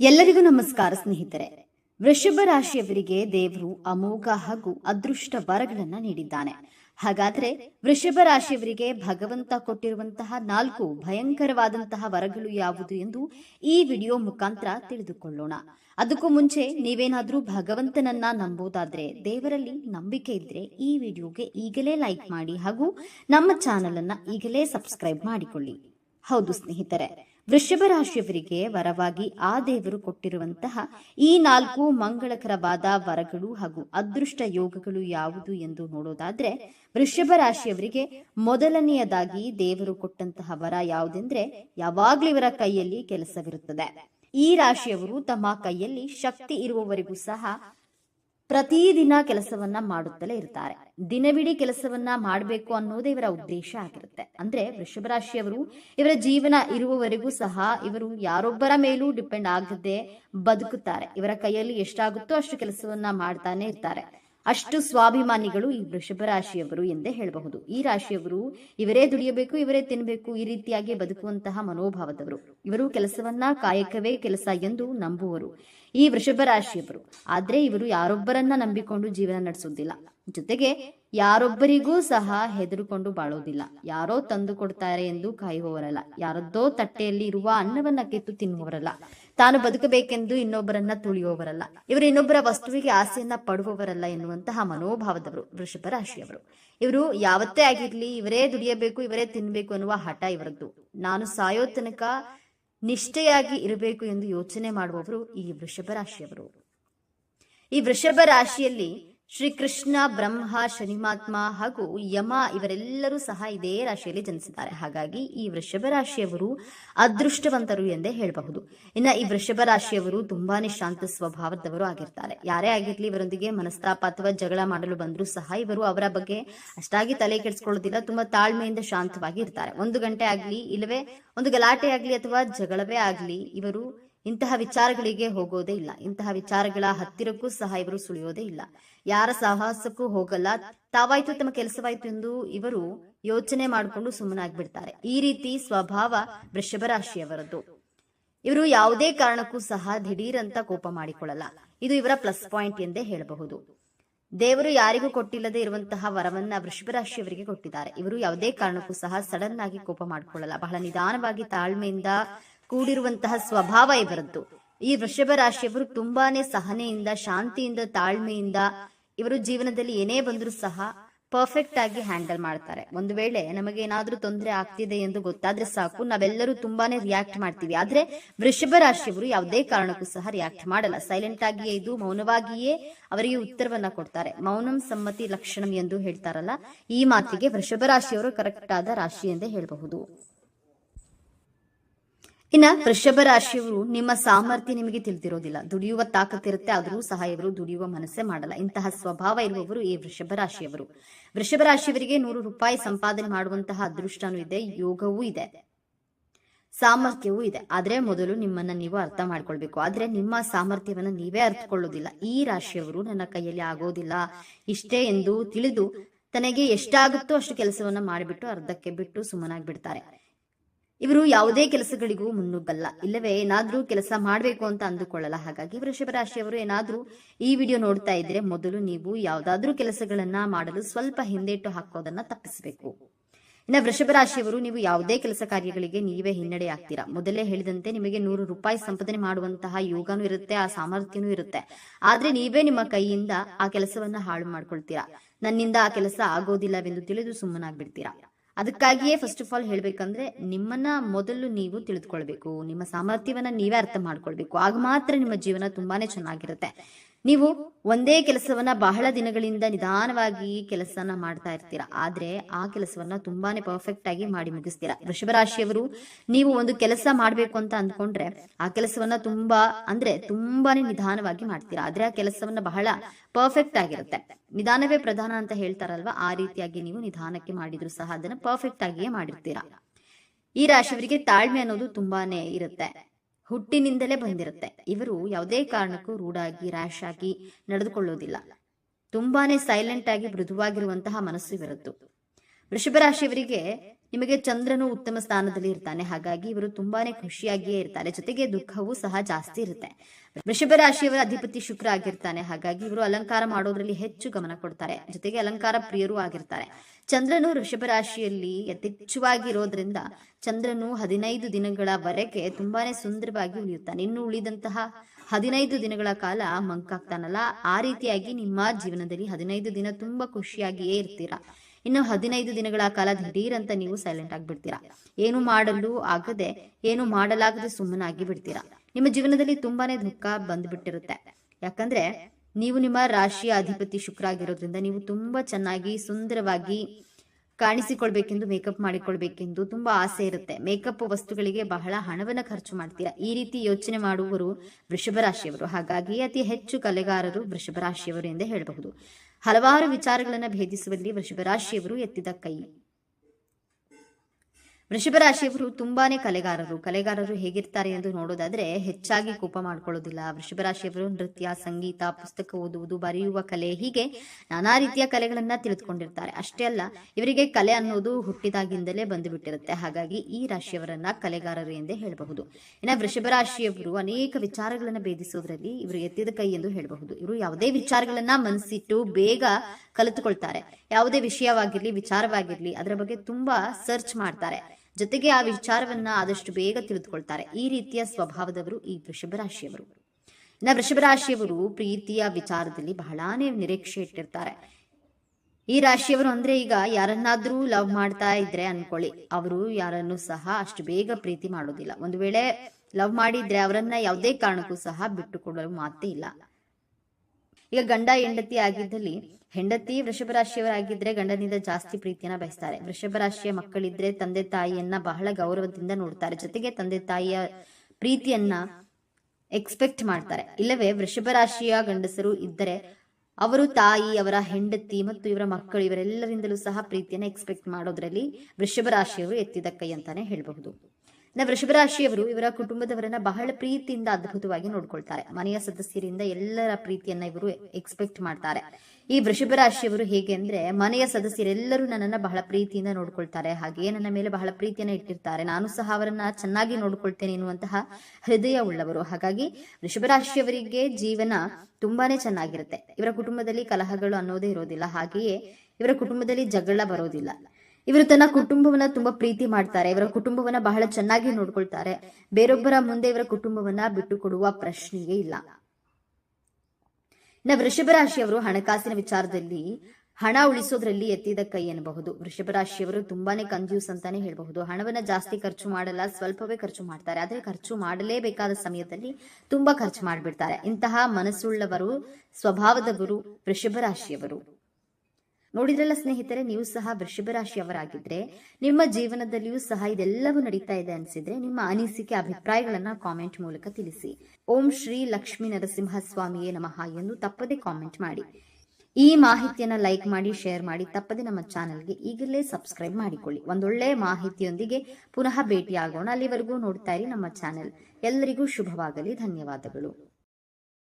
ಎಲ್ಲರಿಗೂ ನಮಸ್ಕಾರ, ಸ್ನೇಹಿತರೆ. ವೃಷಭ ರಾಶಿಯವರಿಗೆ ದೇವರು ಅಮೋಘ ಹಾಗೂ ಅದೃಷ್ಟ ವರಗಳನ್ನ ನೀಡಿದ್ದಾನೆ. ಹಾಗಾದ್ರೆ ವೃಷಭ ರಾಶಿಯವರಿಗೆ ಭಗವಂತ ಕೊಟ್ಟಿರುವಂತಹ ನಾಲ್ಕು ಭಯಂಕರವಾದಂತಹ ವರಗಳು ಯಾವುದು ಎಂದು ಈ ವಿಡಿಯೋ ಮುಖಾಂತರ ತಿಳಿದುಕೊಳ್ಳೋಣ. ಅದಕ್ಕೂ ಮುಂಚೆ ನೀವೇನಾದ್ರೂ ಭಗವಂತನನ್ನ ನಂಬೋದಾದ್ರೆ, ದೇವರಲ್ಲಿ ನಂಬಿಕೆ ಇದ್ರೆ ಈ ವಿಡಿಯೋಗೆ ಈಗಲೇ ಲೈಕ್ ಮಾಡಿ ಹಾಗೂ ನಮ್ಮ ಚಾನೆಲ್ ಅನ್ನ ಈಗಲೇ ಸಬ್ಸ್ಕ್ರೈಬ್ ಮಾಡಿಕೊಳ್ಳಿ. ಹೌದು, ಸ್ನೇಹಿತರೆ. ವೃಷಭ ರಾಶಿಯವರಿಗೆ ವರವಾಗಿ ಆ ದೇವರು ಕೊಟ್ಟಿರುವಂತಹ ಈ ನಾಲ್ಕು ಮಂಗಳಕರವಾದ ವರಗಳು ಹಾಗೂ ಅದೃಷ್ಟ ಯೋಗಗಳು ಯಾವುದು ಎಂದು ನೋಡೋದಾದ್ರೆ ವೃಷಭ ರಾಶಿಯವರಿಗೆ ಮೊದಲನೆಯದಾಗಿ ದೇವರು ಕೊಟ್ಟಂತಹ ವರ ಯಾವುದೆಂದ್ರೆ ಯಾವಾಗ್ಲೂ ಇವರ ಕೈಯಲ್ಲಿ ಕೆಲಸವಿರುತ್ತದೆ. ಈ ರಾಶಿಯವರು ತಮ್ಮ ಕೈಯಲ್ಲಿ ಶಕ್ತಿ ಇರುವವರೆಗೂ ಸಹ ಪ್ರತಿದಿನ ಕೆಲಸವನ್ನ ಮಾಡುತ್ತಲೇ ಇರ್ತಾರೆ. ದಿನವಿಡೀ ಕೆಲಸವನ್ನ ಮಾಡಬೇಕು ಅನ್ನೋದೇ ಇವರ ಉದ್ದೇಶ ಆಗಿರುತ್ತೆ. ಅಂದ್ರೆ ವೃಷಭ ರಾಶಿಯವರು ಇವರ ಜೀವನ ಇರುವವರೆಗೂ ಸಹ ಇವರು ಯಾರೊಬ್ಬರ ಮೇಲೂ ಡಿಪೆಂಡ್ ಆಗದೆ ಬದುಕುತ್ತಾರೆ. ಇವರ ಕೈಯಲ್ಲಿ ಎಷ್ಟಾಗುತ್ತೋ ಅಷ್ಟು ಕೆಲಸವನ್ನ ಮಾಡ್ತಾನೆ ಇರ್ತಾರೆ. ಅಷ್ಟು ಸ್ವಾಭಿಮಾನಿಗಳು ಈ ವೃಷಭ ರಾಶಿಯವರು ಎಂದೇ ಹೇಳಬಹುದು. ಈ ರಾಶಿಯವರು ಇವರೇ ದುಡಿಯಬೇಕು, ಇವರೇ ತಿನ್ನಬೇಕು ಈ ರೀತಿಯಾಗಿ ಬದುಕುವಂತಹ ಮನೋಭಾವದವರು. ಇವರು ಕೆಲಸವನ್ನ ಕಾಯಕವೇ ಕೆಲಸ ಎಂದು ನಂಬುವರು. ಈ ವೃಷಭ ರಾಶಿಯವರು. ಆದ್ರೆ ಇವರು ಯಾರೊಬ್ಬರನ್ನ ನಂಬಿಕೊಂಡು ಜೀವನ ನಡೆಸುವುದಿಲ್ಲ ಜೊತೆಗೆ ಯಾರೊಬ್ಬರಿಗೂ ಸಹ ಹೆದರುಕೊಂಡು ಬಾಳೋದಿಲ್ಲ. ಯಾರೋ ತಂದು ಕೊಡ್ತಾರೆ ಎಂದು ಕಾಯುವವರಲ್ಲ. ಯಾರದ್ದೋ ತಟ್ಟೆಯಲ್ಲಿ ಇರುವ ಅನ್ನವನ್ನ ಕಿತ್ತು ತಿನ್ನುವವರಲ್ಲ. ತಾನು ಬದುಕಬೇಕೆಂದು ಇನ್ನೊಬ್ಬರನ್ನ ತುಳಿಯುವವರಲ್ಲ. ಇವರು ಇನ್ನೊಬ್ಬರ ವಸ್ತುವಿಗೆ ಆಸೆಯನ್ನ ಪಡುವವರಲ್ಲ ಎನ್ನುವಂತಹ ಮನೋಭಾವದವರು ವೃಷಭ ರಾಶಿಯವರು. ಇವರು ಯಾವತ್ತೇ ಆಗಿರ್ಲಿ, ಇವರೇ ದುಡಿಯಬೇಕು, ಇವರೇ ತಿನ್ಬೇಕು ಅನ್ನುವ ಹಠ ಇವರದ್ದು. ನಾನು ಸಾಯೋ ತನಕ ನಿಷ್ಠೆಯಾಗಿ ಇರಬೇಕು ಎಂದು ಯೋಚನೆ ಮಾಡುವವರು ಈ ವೃಷಭ ರಾಶಿಯವರು. ಈ ವೃಷಭ ರಾಶಿಯಲ್ಲಿ ಶ್ರೀಕೃಷ್ಣ, ಬ್ರಹ್ಮ, ಶನಿಮಾತ್ಮ ಹಾಗೂ ಯಮ ಇವರೆಲ್ಲರೂ ಸಹ ಇದೇ ರಾಶಿಯಲ್ಲಿ ಜನಿಸಿದ್ದಾರೆ. ಹಾಗಾಗಿ ಈ ವೃಷಭ ರಾಶಿಯವರು ಅದೃಷ್ಟವಂತರು ಎಂದೇ ಹೇಳಬಹುದು. ಇನ್ನ ಈ ವೃಷಭ ರಾಶಿಯವರು ತುಂಬಾನೇ ಶಾಂತ ಸ್ವಭಾವದವರು ಆಗಿರ್ತಾರೆ. ಯಾರೇ ಆಗಿರ್ಲಿ ಇವರೊಂದಿಗೆ ಮನಸ್ತಾಪ ಅಥವಾ ಜಗಳ ಮಾಡಲು ಬಂದರೂ ಸಹ ಇವರು ಅವರ ಬಗ್ಗೆ ಅಷ್ಟಾಗಿ ತಲೆ ಕೆಡಿಸ್ಕೊಳ್ಳೋದಿಲ್ಲ, ತುಂಬಾ ತಾಳ್ಮೆಯಿಂದ ಶಾಂತವಾಗಿ ಇರ್ತಾರೆ. ಒಂದು ಗಂಟೆ ಆಗ್ಲಿ, ಇಲ್ಲವೇ ಒಂದು ಗಲಾಟೆ ಆಗ್ಲಿ ಅಥವಾ ಜಗಳವೇ ಆಗ್ಲಿ, ಇವರು ಇಂತಹ ವಿಚಾರಗಳಿಗೆ ಹೋಗೋದೇ ಇಲ್ಲ. ಇಂತಹ ವಿಚಾರಗಳ ಹತ್ತಿರಕ್ಕೂ ಸಹ ಇವರು ಸುಳಿಯೋದೇ ಇಲ್ಲ. ಯಾರ ಸಾಹಸಕ್ಕೂ ಹೋಗಲ್ಲ. ತಾವಾಯ್ತು ತಮ್ಮ ಕೆಲಸವಾಯ್ತು ಎಂದು ಇವರು ಯೋಚನೆ ಮಾಡಿಕೊಂಡು ಸುಮ್ಮನಾಗ್ಬಿಡ್ತಾರೆ. ಈ ರೀತಿ ಸ್ವಭಾವ ವೃಷಭ ರಾಶಿಯವರದ್ದು ಇವರು ಯಾವುದೇ ಕಾರಣಕ್ಕೂ ಸಹ ದಿಢೀರಂತ ಕೋಪ ಮಾಡಿಕೊಳ್ಳಲ್ಲ. ಇದು ಇವರ ಪ್ಲಸ್ ಪಾಯಿಂಟ್ ಎಂದೇ ಹೇಳಬಹುದು. ದೇವರು ಯಾರಿಗೂ ಕೊಟ್ಟಿಲ್ಲದೆ ಇರುವಂತಹ ವರವನ್ನ ವೃಷಭ ರಾಶಿಯವರಿಗೆ ಕೊಟ್ಟಿದ್ದಾರೆ. ಇವರು ಯಾವುದೇ ಕಾರಣಕ್ಕೂ ಸಹ ಸಡನ್ ಆಗಿ ಕೋಪ ಮಾಡಿಕೊಳ್ಳಲ್ಲ. ಬಹಳ ನಿಧಾನವಾಗಿ ತಾಳ್ಮೆಯಿಂದ ಕೂಡಿರುವಂತಹ ಸ್ವಭಾವ ಇವರದ್ದು ಈ ವೃಷಭ ರಾಶಿಯವರು ತುಂಬಾನೇ ಸಹನೆಯಿಂದ, ಶಾಂತಿಯಿಂದ, ತಾಳ್ಮೆಯಿಂದ ಇವರು ಜೀವನದಲ್ಲಿ ಏನೇ ಬಂದರೂ ಸಹ ಪರ್ಫೆಕ್ಟ್ ಆಗಿ ಹ್ಯಾಂಡಲ್ ಮಾಡ್ತಾರೆ. ಒಂದು ವೇಳೆ ನಮಗೆ ಏನಾದ್ರೂ ತೊಂದರೆ ಆಗ್ತಿದೆ ಎಂದು ಗೊತ್ತಾದ್ರೆ ಸಾಕು. ನಾವೆಲ್ಲರೂ ತುಂಬಾನೇ ರಿಯಾಕ್ಟ್ ಮಾಡ್ತೀವಿ. ಆದ್ರೆ ವೃಷಭ ರಾಶಿಯವರು ಯಾವುದೇ ಕಾರಣಕ್ಕೂ ಸಹ ರಿಯಾಕ್ಟ್ ಮಾಡಲ್ಲ. ಸೈಲೆಂಟ್ ಆಗಿಯೇ ಇದು ಮೌನವಾಗಿಯೇ ಅವರಿಗೆ ಉತ್ತರವನ್ನ ಕೊಡ್ತಾರೆ. ಮೌನಂ ಸಮ್ಮತಿ ಲಕ್ಷಣಂ ಎಂದು ಹೇಳ್ತಾರಲ್ಲ, ಈ ಮಾತಿಗೆ ವೃಷಭ ರಾಶಿಯವರು ಕರೆಕ್ಟ್ ಆದ ರಾಶಿ ಎಂದೇ ಹೇಳಬಹುದು. ಇನ್ನ ವೃಷಭ ರಾಶಿಯವರು ನಿಮ್ಮ ಸಾಮರ್ಥ್ಯ ನಿಮಗೆ ತಿಳಿದಿರೋದಿಲ್ಲ. ದುಡಿಯುವ ತಾಕತ್ತಿರುತ್ತೆ ಆದರೂ ಸಹ ಇವರು ದುಡಿಯುವ ಮನಸ್ಸೇ ಮಾಡಲ್ಲ. ಇಂತಹ ಸ್ವಭಾವ ಇರುವವರು ಈ ವೃಷಭ ರಾಶಿಯವರು. ವೃಷಭ ರಾಶಿಯವರಿಗೆ ನೂರು ರೂಪಾಯಿ ಸಂಪಾದನೆ ಮಾಡುವಂತಹ ಅದೃಷ್ಟನೂ ಇದೆ, ಯೋಗವೂ ಇದೆ. ಸಾಮರ್ಥ್ಯವೂ ಇದೆ. ಆದ್ರೆ ಮೊದಲು ನಿಮ್ಮನ್ನ ನೀವು ಅರ್ಥ ಮಾಡ್ಕೊಳ್ಬೇಕು. ಆದ್ರೆ ನಿಮ್ಮ ಸಾಮರ್ಥ್ಯವನ್ನ ನೀವೇ ಅರ್ಥಕೊಳ್ಳೋದಿಲ್ಲ ಈ ರಾಶಿಯವರು ನನ್ನ ಕೈಯಲ್ಲಿ ಆಗೋದಿಲ್ಲ. ಇಷ್ಟೇ ಎಂದು ತಿಳಿದು ತನಗೆ ಎಷ್ಟಾಗುತ್ತೋ ಅಷ್ಟು ಕೆಲಸವನ್ನ ಮಾಡಿಬಿಟ್ಟು ಅರ್ಧಕ್ಕೆ ಬಿಟ್ಟು ಸುಮ್ಮನಾಗ್ಬಿಡ್ತಾರೆ. ಇವರು ಯಾವುದೇ ಕೆಲಸಗಳಿಗೂ ಮುನ್ನುಗ್ಗಲ್ಲ. ಇಲ್ಲವೇ, ಏನಾದ್ರೂ ಕೆಲಸ ಮಾಡಬೇಕು ಅಂತ ಅಂದುಕೊಳ್ಳಲ್ಲ. ಹಾಗಾಗಿ ವೃಷಭ ರಾಶಿಯವರು ಏನಾದ್ರೂ ಈ ವಿಡಿಯೋ ನೋಡ್ತಾ ಇದ್ರೆ ಮೊದಲು ನೀವು ಯಾವ್ದಾದ್ರೂ ಕೆಲಸಗಳನ್ನ ಮಾಡಲು ಸ್ವಲ್ಪ ಹಿಂದೇಟು ಹಾಕೋದನ್ನ ತಪ್ಪಿಸಬೇಕು. ಇನ್ನು ವೃಷಭ ರಾಶಿಯವರು ನೀವು ಯಾವುದೇ ಕೆಲಸ ಕಾರ್ಯಗಳಿಗೆ ನೀವೇ ಹಿನ್ನಡೆ ಆಗ್ತೀರಾ? ಮೊದಲೇ ಹೇಳಿದಂತೆ ನಿಮಗೆ ನೂರು ರೂಪಾಯಿ ಸಂಪಾದನೆ ಮಾಡುವಂತಹ ಯೋಗನೂ ಇರುತ್ತೆ, ಆ ಸಾಮರ್ಥ್ಯನೂ ಇರುತ್ತೆ. ಆದ್ರೆ ನೀವೇ ನಿಮ್ಮ ಕೈಯಿಂದ ಆ ಕೆಲಸವನ್ನ ಹಾಳು ಮಾಡ್ಕೊಳ್ತೀರಾ? ನನ್ನಿಂದ ಆ ಕೆಲಸ ಆಗೋದಿಲ್ಲವೆಂದು ತಿಳಿದು ಸುಮ್ಮನಾಗ್ಬಿಡ್ತೀರಾ? ಅದಕ್ಕಾಗಿಯೇ ಫಸ್ಟ್ ಆಫ್ ಆಲ್ ಹೇಳಬೇಕಂದ್ರೆ ನಿಮ್ಮನ್ನ ಮೊದಲು ನೀವು ತಿಳಿದುಕೊಳ್ಬೇಕು. ನಿಮ್ಮ ಸಾಮರ್ಥ್ಯವನ್ನ ನೀವೇ ಅರ್ಥ ಮಾಡ್ಕೊಳ್ಬೇಕು. ಆಗ ಮಾತ್ರ ನಿಮ್ಮ ಜೀವನ ತುಂಬಾನೇ ಚೆನ್ನಾಗಿರುತ್ತೆ. ನೀವು ಒಂದೇ ಕೆಲಸವನ್ನ ಬಹಳ ದಿನಗಳಿಂದ ನಿಧಾನವಾಗಿ ಕೆಲಸನ ಮಾಡ್ತಾ ಇರ್ತೀರಾ. ಆದ್ರೆ ಆ ಕೆಲಸವನ್ನ ತುಂಬಾನೇ ಪರ್ಫೆಕ್ಟ್ ಆಗಿ ಮಾಡಿ ಮುಗಿಸ್ತೀರಾ. ವೃಷಭ ರಾಶಿಯವರು ನೀವು ಒಂದು ಕೆಲಸ ಮಾಡ್ಬೇಕು ಅಂತ ಅಂದ್ಕೊಂಡ್ರೆ ಆ ಕೆಲಸವನ್ನ ತುಂಬಾ ಅಂದ್ರೆ ತುಂಬಾನೇ ನಿಧಾನವಾಗಿ ಮಾಡ್ತೀರಾ. ಆದ್ರೆ ಆ ಕೆಲಸವನ್ನ ಬಹಳ ಪರ್ಫೆಕ್ಟ್ ಆಗಿರುತ್ತೆ. ನಿಧಾನವೇ ಪ್ರಧಾನ ಅಂತ ಹೇಳ್ತಾರಲ್ವಾ? ಆ ರೀತಿಯಾಗಿ ನೀವು ನಿಧಾನಕ್ಕೆ ಮಾಡಿದ್ರು ಸಹ ಅದನ್ನ ಪರ್ಫೆಕ್ಟ್ ಆಗಿಯೇ ಮಾಡಿರ್ತೀರಾ. ಈ ರಾಶಿಯವರಿಗೆ ತಾಳ್ಮೆ ಅನ್ನೋದು ತುಂಬಾನೇ ಇರುತ್ತೆ. ಹುಟ್ಟಿನಿಂದಲೇ ಬಂದಿರುತ್ತೆ. ಇವರು ಯಾವುದೇ ಕಾರಣಕ್ಕೂ ರೂಢಾಗಿ ರ್ಯಾಶ್ ಆಗಿ ನಡೆದುಕೊಳ್ಳೋದಿಲ್ಲ ತುಂಬಾನೇ ಸೈಲೆಂಟ್ ಆಗಿ ಮೃದುವಾಗಿರುವಂತಹ ಮನಸ್ಸು ಇವರದ್ದು. ವೃಷಭ ರಾಶಿಯವರಿಗೆ ನಿಮಗೆ ಚಂದ್ರನು ಉತ್ತಮ ಸ್ಥಾನದಲ್ಲಿ ಇರ್ತಾನೆ. ಹಾಗಾಗಿ ಇವರು ತುಂಬಾನೇ ಖುಷಿಯಾಗಿಯೇ ಇರ್ತಾರೆ. ಜೊತೆಗೆ ದುಃಖವೂ ಸಹ ಜಾಸ್ತಿ ಇರುತ್ತೆ. ವೃಷಭ ರಾಶಿಯವರ ಅಧಿಪತಿ ಶುಕ್ರ ಆಗಿರ್ತಾನೆ. ಹಾಗಾಗಿ ಇವರು ಅಲಂಕಾರ ಮಾಡೋದ್ರಲ್ಲಿ ಹೆಚ್ಚು ಗಮನ ಕೊಡ್ತಾರೆ. ಜೊತೆಗೆ ಅಲಂಕಾರ ಪ್ರಿಯರು ಆಗಿರ್ತಾರೆ. ಚಂದ್ರನು ವೃಷಭ ರಾಶಿಯಲ್ಲಿ ಯಥೇಚ್ಛವಾಗಿ ಇರೋದ್ರಿಂದ ಚಂದ್ರನು ಹದಿನೈದು ದಿನಗಳವರೆಗೆ ತುಂಬಾನೇ ಸುಂದರವಾಗಿ ಉಳಿಯುತ್ತಾನೆ. ಇನ್ನು ಉಳಿದಂತಹ ಹದಿನೈದು ದಿನಗಳ ಕಾಲ ಮಂಕಾಗ್ತಾನಲ್ಲ. ಆ ರೀತಿಯಾಗಿ ನಿಮ್ಮ ಜೀವನದಲ್ಲಿ ಹದಿನೈದು ದಿನ ತುಂಬಾ ಖುಷಿಯಾಗಿಯೇ ಇರ್ತೀರಾ? ಇನ್ನು ಹದಿನೈದು ದಿನಗಳ ಕಾಲ ದಿಢೀರ್ ಅಂತ ನೀವು ಸೈಲೆಂಟ್ ಆಗಿಬಿಡ್ತೀರಾ. ಏನು ಮಾಡಲು ಆಗದೆ, ಏನು ಮಾಡಲಾಗದೆ ಸುಮ್ಮನಾಗಿ ಬಿಡ್ತೀರಾ. ನಿಮ್ಮ ಜೀವನದಲ್ಲಿ ತುಂಬಾನೇ ದುಃಖ ಬಂದ್ಬಿಟ್ಟಿರುತ್ತೆ. ಯಾಕಂದ್ರೆ ನೀವು ನಿಮ್ಮ ರಾಶಿಯ ಅಧಿಪತಿ ಶುಕ್ರ ಆಗಿರೋದ್ರಿಂದ ನೀವು ತುಂಬಾ ಚೆನ್ನಾಗಿ, ಸುಂದರವಾಗಿ ಕಾಣಿಸಿಕೊಳ್ಬೇಕೆಂದು ಮೇಕಪ್ ಮಾಡಿಕೊಳ್ಬೇಕೆಂದು ತುಂಬಾ ಆಸೆ ಇರುತ್ತೆ. ಮೇಕಪ್ ವಸ್ತುಗಳಿಗೆ ಬಹಳ ಹಣವನ್ನು ಖರ್ಚು ಮಾಡ್ತೀರಾ. ಈ ರೀತಿ ಯೋಚನೆ ಮಾಡುವವರು ವೃಷಭ ರಾಶಿಯವರು ಹಾಗಾಗಿ ಅತಿ ಹೆಚ್ಚು ಕಲೆಗಾರರು ವೃಷಭ ರಾಶಿಯವರು ಎಂದೇ ಹೇಳಬಹುದು. ಹಲವಾರು ವಿಚಾರಗಳನ್ನು ಭೇದಿಸುವಲ್ಲಿ ವೃಷಭರಾಶಿಯವರು ಎತ್ತಿದ ಕೈ. ವೃಷಭ ರಾಶಿಯವರು ತುಂಬಾನೇ ಕಲೆಗಾರರು. ಕಲೆಗಾರರು ಹೇಗಿರ್ತಾರೆ ಎಂದು ನೋಡೋದಾದ್ರೆ ಹೆಚ್ಚಾಗಿ ಕೋಪ ಮಾಡ್ಕೊಳ್ಳೋದಿಲ್ಲ. ವೃಷಭ ರಾಶಿಯವರು ನೃತ್ಯ, ಸಂಗೀತ, ಪುಸ್ತಕ ಓದುವುದು, ಬರೆಯುವ ಕಲೆ, ಹೀಗೆ ನಾನಾ ರೀತಿಯ ಕಲೆಗಳನ್ನ ತಿಳಿದುಕೊಂಡಿರ್ತಾರೆ. ಅಷ್ಟೇ ಅಲ್ಲ, ಇವರಿಗೆ ಕಲೆ ಅನ್ನೋದು ಹುಟ್ಟಿದಾಗಿಂದಲೇ ಬಂದು ಬಿಟ್ಟಿರುತ್ತೆ ಹಾಗಾಗಿ ಈ ರಾಶಿಯವರನ್ನ ಕಲೆಗಾರರು ಎಂದೇ ಹೇಳಬಹುದು. ಇನ್ನ ವೃಷಭ ರಾಶಿಯವರು ಅನೇಕ ವಿಚಾರಗಳನ್ನ ಭೇದಿಸುವುದರಲ್ಲಿ ಇವರು ಎತ್ತಿದ ಕೈ ಎಂದು ಹೇಳಬಹುದು. ಇವರು ಯಾವುದೇ ವಿಚಾರಗಳನ್ನ ಮನಸ್ಸಿಟ್ಟು ಬೇಗ ಕಲಿತುಕೊಳ್ತಾರೆ. ಯಾವುದೇ ವಿಷಯವಾಗಿರ್ಲಿ, ವಿಚಾರವಾಗಿರ್ಲಿ, ಅದರ ಬಗ್ಗೆ ತುಂಬಾ ಸರ್ಚ್ ಮಾಡ್ತಾರೆ. ಜೊತೆಗೆ ಆ ವಿಚಾರವನ್ನ ಆದಷ್ಟು ಬೇಗ ತಿಳಿದುಕೊಳ್ತಾರೆ. ಈ ರೀತಿಯ ಸ್ವಭಾವದವರು ಈ ವೃಷಭ ರಾಶಿಯವರು ಇನ್ನು ವೃಷಭ ರಾಶಿಯವರು ಪ್ರೀತಿಯ ವಿಚಾರದಲ್ಲಿ ಬಹಳಾನೇ ನಿರೀಕ್ಷೆ ಇಟ್ಟಿರ್ತಾರೆ. ಈ ರಾಶಿಯವರು ಅಂದ್ರೆ ಈಗ ಯಾರನ್ನಾದ್ರೂ ಲವ್ ಮಾಡ್ತಾ ಇದ್ರೆ ಅನ್ಕೊಳ್ಳಿ. ಅವರು ಯಾರನ್ನು ಸಹ ಅಷ್ಟು ಬೇಗ ಪ್ರೀತಿ ಮಾಡೋದಿಲ್ಲ. ಒಂದು ವೇಳೆ ಲವ್ ಮಾಡಿದ್ರೆ ಅವರನ್ನ ಯಾವುದೇ ಕಾರಣಕ್ಕೂ ಸಹ ಬಿಟ್ಟುಕೊಡಲು ಮಾತೇ ಇಲ್ಲ. ಈಗ ಗಂಡ ಹೆಂಡತಿ ಆಗಿದ್ದಲ್ಲಿ ಹೆಂಡತಿ ವೃಷಭ ರಾಶಿಯವರಾಗಿದ್ರೆ ಗಂಡನಿಂದ ಜಾಸ್ತಿ ಪ್ರೀತಿಯನ್ನ ಬಯಸ್ತಾರೆ. ವೃಷಭ ರಾಶಿಯ ಮಕ್ಕಳಿದ್ರೆ ತಂದೆ ತಾಯಿಯನ್ನ ಬಹಳ ಗೌರವದಿಂದ ನೋಡ್ತಾರೆ. ಜೊತೆಗೆ ತಂದೆ ತಾಯಿಯ ಪ್ರೀತಿಯನ್ನ ಎಕ್ಸ್ಪೆಕ್ಟ್ ಮಾಡ್ತಾರೆ. ಇಲ್ಲವೇ ವೃಷಭ ರಾಶಿಯ ಗಂಡಸರು ಇದ್ದರೆ ಅವರು ತಾಯಿ, ಅವರ ಹೆಂಡತಿ ಮತ್ತು ಇವರ ಮಕ್ಕಳು ಇವರೆಲ್ಲರಿಂದಲೂ ಸಹ ಪ್ರೀತಿಯನ್ನ ಎಕ್ಸ್ಪೆಕ್ಟ್ ಮಾಡೋದ್ರಲ್ಲಿ ವೃಷಭ ರಾಶಿಯವರು ಎತ್ತಿದ ಕೈ ಅಂತಾನೆ ಹೇಳಬಹುದು. ಇನ್ನು ವೃಷಭ ರಾಶಿಯವರು ಇವರ ಕುಟುಂಬದವರನ್ನ ಬಹಳ ಪ್ರೀತಿಯಿಂದ ಅದ್ಭುತವಾಗಿ ನೋಡ್ಕೊಳ್ತಾರೆ. ಮನೆಯ ಸದಸ್ಯರಿಂದ ಎಲ್ಲರ ಪ್ರೀತಿಯನ್ನ ಇವರು ಎಕ್ಸ್ಪೆಕ್ಟ್ ಮಾಡ್ತಾರೆ. ಈ ವೃಷಭ ರಾಶಿಯವರು ಹೇಗೆ ಅಂದ್ರೆ ಮನೆಯ ಸದಸ್ಯರೆಲ್ಲರೂ ನನ್ನನ್ನ ಬಹಳ ಪ್ರೀತಿಯಿಂದ ನೋಡ್ಕೊಳ್ತಾರೆ. ಹಾಗೆಯೇ ನನ್ನ ಮೇಲೆ ಬಹಳ ಪ್ರೀತಿಯನ್ನ ಇಟ್ಟಿರ್ತಾರೆ. ನಾನು ಸಹ ಅವರನ್ನ ಚೆನ್ನಾಗಿ ನೋಡ್ಕೊಳ್ತೇನೆ ಎನ್ನುವಂತಹ ಹೃದಯ ಉಳ್ಳವರು. ಹಾಗಾಗಿ ವೃಷಭ ರಾಶಿಯವರಿಗೆ ಜೀವನ ತುಂಬಾನೇ ಚೆನ್ನಾಗಿರುತ್ತೆ. ಇವರ ಕುಟುಂಬದಲ್ಲಿ ಕಲಹಗಳು ಅನ್ನೋದೇ ಇರೋದಿಲ್ಲ. ಹಾಗೆಯೇ ಇವರ ಕುಟುಂಬದಲ್ಲಿ ಜಗಳ ಬರೋದಿಲ್ಲ. ಇವರು ತನ್ನ ಕುಟುಂಬವನ್ನ ತುಂಬಾ ಪ್ರೀತಿ ಮಾಡ್ತಾರೆ. ಇವರ ಕುಟುಂಬವನ್ನ ಬಹಳ ಚೆನ್ನಾಗಿ ನೋಡ್ಕೊಳ್ತಾರೆ. ಬೇರೊಬ್ಬರ ಮುಂದೆ ಇವರ ಕುಟುಂಬವನ್ನ ಬಿಟ್ಟು ಕೊಡುವ ಪ್ರಶ್ನೆಯೇ ಇಲ್ಲ. ಇನ್ನ ವೃಷಭ ರಾಶಿಯವರು ಹಣಕಾಸಿನ ವಿಚಾರದಲ್ಲಿ ಹಣ ಉಳಿಸೋದ್ರಲ್ಲಿ ಎತ್ತಿದ ಕೈ ಎನ್ನಬಹುದು. ವೃಷಭ ರಾಶಿಯವರು ತುಂಬಾನೇ ಕಂಜ್ಯೂಸ್ ಅಂತಾನೆ ಹೇಳಬಹುದು. ಹಣವನ್ನ ಜಾಸ್ತಿ ಖರ್ಚು ಮಾಡಲ್ಲ, ಸ್ವಲ್ಪವೇ ಖರ್ಚು ಮಾಡ್ತಾರೆ. ಆದ್ರೆ ಖರ್ಚು ಮಾಡಲೇಬೇಕಾದ ಸಮಯದಲ್ಲಿ ತುಂಬಾ ಖರ್ಚು ಮಾಡಿಬಿಡ್ತಾರೆ. ಇಂತಹ ಮನಸ್ಸುಳ್ಳವರು ಸ್ವಭಾವದವರು ವೃಷಭ ರಾಶಿಯವರು ನೋಡಿದ್ರಲ್ಲ ಸ್ನೇಹಿತರೆ, ನೀವು ಸಹ ವೃಷಭ ರಾಶಿಯವರಾಗಿದ್ರೆ ನಿಮ್ಮ ಜೀವನದಲ್ಲಿಯೂ ಸಹ ಇದೆಲ್ಲವೂ ನಡೀತಾ ಇದೆ ಅನ್ಸಿದ್ರೆ ನಿಮ್ಮ ಅನಿಸಿಕೆ, ಅಭಿಪ್ರಾಯಗಳನ್ನ ಕಾಮೆಂಟ್ ಮೂಲಕ ತಿಳಿಸಿ. ಓಂ ಶ್ರೀ ಲಕ್ಷ್ಮೀ ನರಸಿಂಹ ಸ್ವಾಮಿಯೇ ನಮಃ ಎಂದು ತಪ್ಪದೆ ಕಾಮೆಂಟ್ ಮಾಡಿ. ಈ ಮಾಹಿತಿಯನ್ನ ಲೈಕ್ ಮಾಡಿ ಶೇರ್ ಮಾಡಿ, ತಪ್ಪದೆ ನಮ್ಮ ಚಾನೆಲ್ಗೆ ಈಗಲೇ ಸಬ್ಸ್ಕ್ರೈಬ್ ಮಾಡಿಕೊಳ್ಳಿ. ಒಂದೊಳ್ಳೆ ಮಾಹಿತಿಯೊಂದಿಗೆ ಪುನಃ ಭೇಟಿಯಾಗೋಣ. ಅಲ್ಲಿವರೆಗೂ ನೋಡ್ತಾ ಇರಿ ನಮ್ಮ ಚಾನೆಲ್. ಎಲ್ಲರಿಗೂ ಶುಭವಾಗಲಿ, ಧನ್ಯವಾದಗಳು.